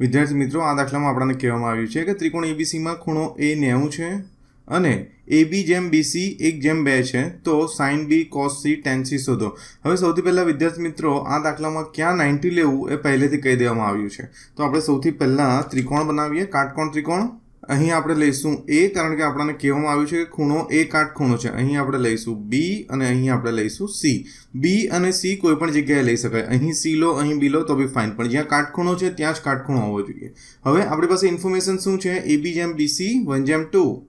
વિદ્યાર્થી મિત્રો, આ દાખલામાં આપણને કહેવામાં આવ્યું છે કે ત્રિકોણ એબીસીમાં ખૂણો એ નેવું છે અને એ બી જેમ બીસી એક જેમ બે છે, તો sine B cos C tan C શોધો. હવે સૌથી પહેલાં વિદ્યાર્થી મિત્રો, આ દાખલામાં ક્યાં નાઇન્ટી લેવું એ પહેલેથી કહી દેવામાં આવ્યું છે. તો આપણે સૌથી પહેલાં ત્રિકોણ બનાવીએ, કાટકોણ ત્રિકોણ. અહીં આપણે લઈશું એ કારણ કે આપણને કહેવામાં આવ્યું છે કે ખૂણો એ કાટખૂણો છે. અહીં આપણે લઈશું બી અને અહીં આપણે લઈશું સી બી અને સી કોઈ પણ જગ્યાએ લઈ શકાય. અહીં સી લો, અહીં બી લો, તો બી ફાઇન પણ જ્યાં કાટખૂણો છે, ત્યાં જ કાટખૂણો હોવો જોઈએ. હવે આપણી પાસે ઇન્ફોર્મેશન શું છે? એ બી જેમ બીસી વન જેમ ટુ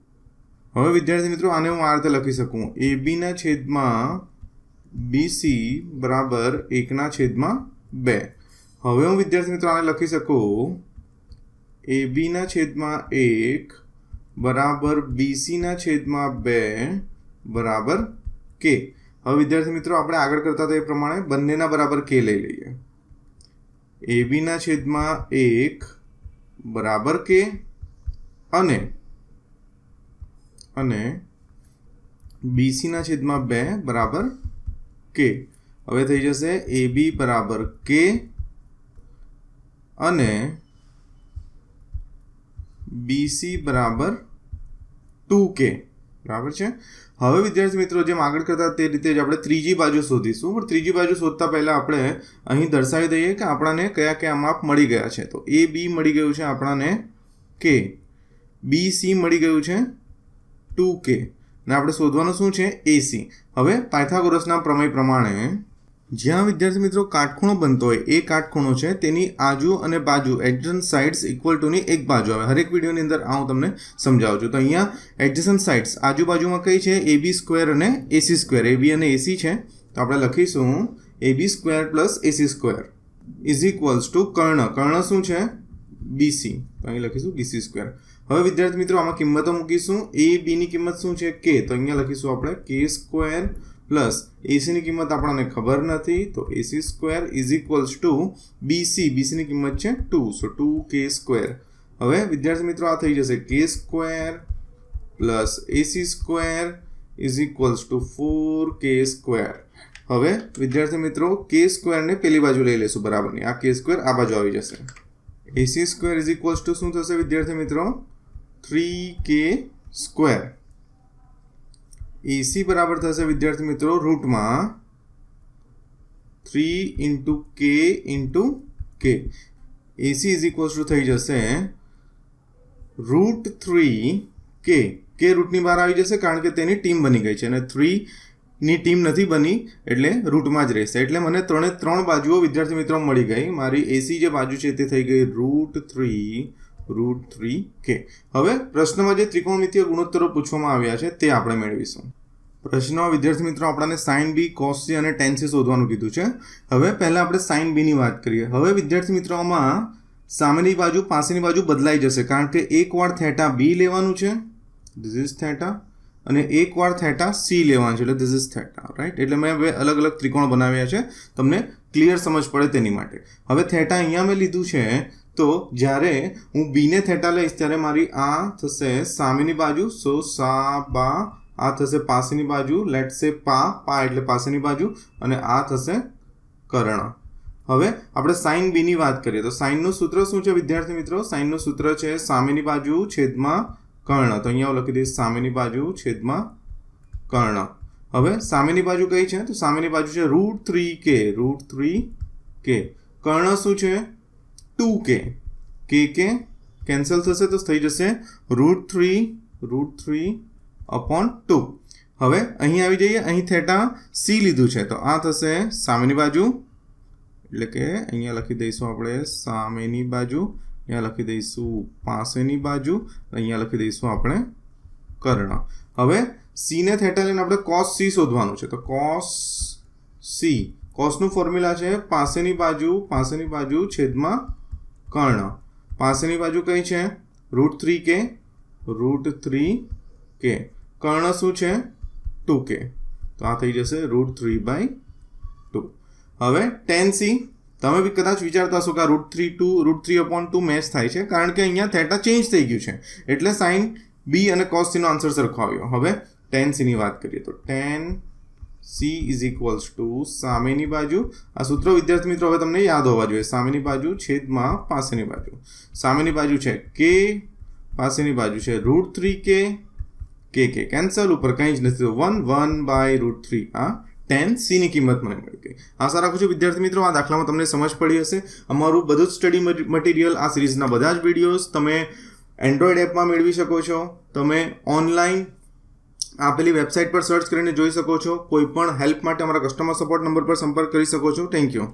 હવે વિદ્યાર્થી મિત્રો, આને હું આ રીતે લખી શકું. એ બીના છેદમાં બીસી બરાબર એકના છેદમાં બે. હવે હું વિદ્યાર્થી મિત્રો આને લખી શકું. એ બીના છેદમાં એક બરાબર બીસીના છેદમાં બે બરાબર કે હવે વિદ્યાર્થી મિત્રો આપણે આગળ કરતા હતા એ પ્રમાણે બંનેના બરાબર કે લઈ લઈએ એ બીના છેદમાં એક બરાબર કે અને અને બીસીના છેદમાં બે બરાબર કે હવે થઈ જશે એ બી બરાબર કે અને બીસી બરાબર ટુ કે બરાબર છે? હવે વિદ્યાર્થી મિત્રો, જેમ આગળ કરતા તે રીતે જ આપણે ત્રીજી બાજુ શોધીશું. પણ ત્રીજી બાજુ શોધતા પહેલાં આપણે અહીં દર્શાવી દઈએ કે આપણાને કયા કયા માપ મળી ગયા છે. તો એ બી મળી ગયું છે આપણાને કે બી સી મળી ગયું છે ટુ કે ને આપણે શોધવાનું શું છે? એસી હવે પાયથાગોરસના પ્રમેય પ્રમાણે જ્યાં વિદ્યાર્થી મિત્રો કાટખૂણો બનતો હોય, એ કાટખૂણો છે, તેની આજુ અને બાજુ એડજન સાઇડ્સ ઇક્વલ ટુની એક બાજુ આવે. હરેક વિડીયોની અંદર આ હું તમને સમજાવું છું. તો અહીંયા એડજસન્ટ સાઇડ્સ આજુબાજુમાં કઈ છે? એ બી સ્ક્વેર અને એસી સ્ક્વેર એ બી અને એસી છે. તો આપણે લખીશું A B square plus AC square is equals to કર્ણ. કર્ણ શું છે? બીસી તો અહીં લખીશું બીસી સ્ક્વેર હવે વિદ્યાર્થી મિત્રો આમાં કિંમતો મૂકીશું. એ બીની કિંમત શું છે? કે તો અહીંયા લખીશું આપણે કે સ્ક્વેર પ્લસ એસીની કિંમત આપણને ખબર નથી, તો AC square is equals to BC બીસીની કિંમત છે two so two K square હવે, વિદ્યાર્થી મિત્રો, આ થઈ જશે K square plus AC square is equals to four K square હવે, વિદ્યાર્થી મિત્રો કે સ્ક્વેરને પેલી બાજુ લઈ લેશું બરાબરની. આ કે સ્ક્વેર આ બાજુ આવી જશે. AC square is equals to શું થશે, વિદ્યાર્થી મિત્રો? થ્રી કે સ્ક્વેર એસી બરાબર થશે વિદ્યાર્થી મિત્રો રૂટમાં three into k into k AC is equals to થઈ જશે રૂટ થ્રી કે કે રૂટની બહાર આવી જશે કારણ કે તેની ટીમ બની ગઈ છે અને થ્રીની ટીમ નથી બની એટલે રૂટમાં જ રહેશે. એટલે મને ત્રણે ત્રણ બાજુઓ વિદ્યાર્થી મિત્રો મળી ગઈ. મારી એસી જે બાજુ છે તે થઈ ગઈ રૂટ થ્રી રૂટ થ્રી કે હવે પ્રશ્નમાં જે ત્રિકોણમિતીય ગુણોત્તરો પૂછવામાં આવ્યા છે તે આપણે મેળવીશું. પ્રશ્નમાં વિદ્યાર્થી મિત્રો આપણને સાઇન બી કોસ સી અને ટેન સી શોધવાનું કીધું છે. હવે પહેલાં આપણે સાઇન બીની વાત કરીએ. હવે વિદ્યાર્થી મિત્રોમાં સામેની બાજુ, પાસેની બાજુ બદલાઈ જશે કારણ કે એક વાર થેટા બી લેવાનું છે ધીસ ઇઝ થેટા અને એક વાર થેટા સી લેવાનું છે, એટલે ધીસ ઇઝ થેટા રાઈટ એટલે મેં બે અલગ અલગ ત્રિકોણ બનાવ્યા છે. તમને ક્લિયર સમજ પડે તેની માટે. હવે થેટા અહીંયા મેં લીધું છે તો જ્યારે હું બીને થેટા લઈશ, ત્યારે મારી આ થશે સામેની બાજુ. સો સા, બા, આ થશે પાસેની બાજુ. લેટ સે પા પા એટલે પાસેની બાજુ. અને આ થશે કર્ણ. હવે આપણે સાઇન બીની વાત કરીએ. તો સાઇનનું સૂત્ર શું છે, વિદ્યાર્થી મિત્રો? સાઇનનું સૂત્ર છે સામેની બાજુ છેદમાં કર્ણ. તો અહીંયા લખી દઈશ, સામેની બાજુ છેદમાં કર્ણ. હવે સામેની બાજુ કઈ છે? તો સામેની બાજુ છે root three K root three K કર્ણ શું છે? ટુ કે કે કે કેન્સલ થશે તો થઈ જશે root three root three upon two હવે અહીં આવી જઈએ અહીં થેટા સી લીધું છે તો આ થશે સામેની બાજુ એટલે કે અહીંયા લખી દઈશું આપણે સામેની બાજુ અહીંયા લખી દઈશું પાસેની બાજુ અહીંયા લખી દઈશું આપણે કર્ણ હવે સીને થેટા લઈને આપણે કોસ સી શોધવાનું છે તો કોસ સી કોસનું ફોર્મ્યુલા છે પાસેની બાજુ પાસેની બાજુ છેદમાં કર્ણ. પાસેની બાજુ કઈ છે? Root three K? Root three K. કર્ણ શું છે? ટુ કે. તો આ થઈ જશે રૂટ થ્રી બાય ટુ હવે ટેન સી તમે બી કદાચ વિચારતા હશો કે root three two root three upon two match થાય છે, કારણ કે અહીંયા થેટા ચેન્જ થઈ ગયું છે. એટલે સાઇન બી અને કોસ સીનો આન્સર સરખો આવ્યો. હવે ટેન સીની વાત કરીએ તો tan C is equals to સામેની બાજુ. આ સૂત્ર વિદ્યાર્થી મિત્રો હવે તમને યાદ હોવા જોઈએ. સામેની બાજુ છેદમાં પાસેની બાજુ. સામેની બાજુ છે કે પાસેની બાજુ છે રૂટ થ્રી કે કે કે કેન્સલ ઉપર કંઈ જ નથી. One one by root three. આ ટેન સીની કિંમત મને મળી ગઈ. આશા રાખું છું વિદ્યાર્થી મિત્રો આ દાખલામાં તમને સમજ પડી હશે. અમારું બધું જ સ્ટડી મટીરિયલ આ સિરીઝના બધા જ વિડીયોઝ તમે એન્ડ્રોઈડ એપમાં મેળવી શકો છો. તમે ઓનલાઈન આપેલી વેબસાઇટ પર સર્ચ કરીને જોઈ શકો છો. કોઈ પણ હેલ્પ માટે અમારા કસ્ટમર સપોર્ટ નંબર પર સંપર્ક કરી શકો છો. Thank you